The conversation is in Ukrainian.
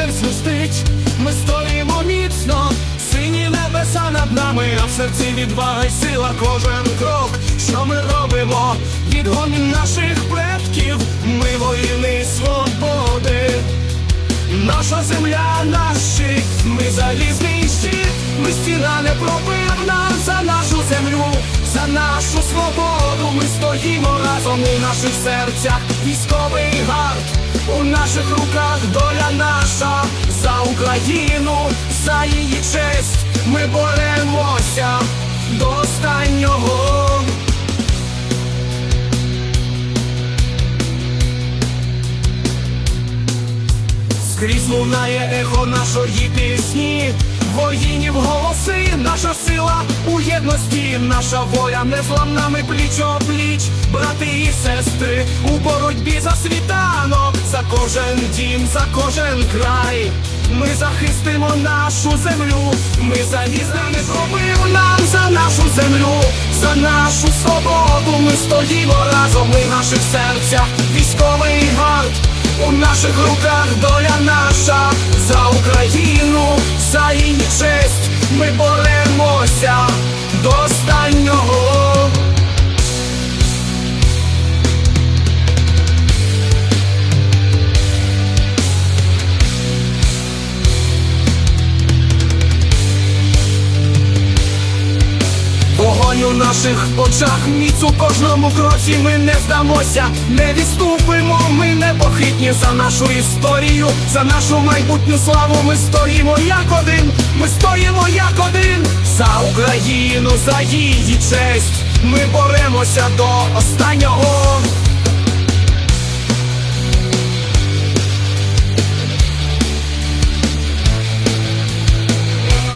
вітер свистить, ми стоїмо міцно, сині небеса над нами, а в серці відвага й сила кожен крок, що ми робимо, відгоним наших предків, ми воїни свободи. Наша земля, наш щит, ми залізний щит, ми стіна непробивна за нашу землю, за нашу свободу. Ми стоїмо разом у наших серцях, військовий гард, у наших руках доля наша за Україну, за її честь. Ми боремося до останнього. Скрізь лунає ехо нашої пісні, воїнів голоси, наша сила у єдності, наша воля незламна, ми пліч пліч, брати і сестри, у боротьбі за світанок, за кожен дім, за кожен край. Ми захистимо нашу землю, ми залізли, не пробив нам за нашу землю, за нашу свободу. Ми стоїмо разом, ми в наших серцях, військовий гард. У наших руках доля наша за Україну, за її честь ми боремося наших очах, міць у кожному кроці ми не здамося, не відступимо, ми непохитні за нашу історію, за нашу майбутню славу. Ми стоїмо як один, ми стоїмо як один за Україну, за її честь. Ми боремося до останнього.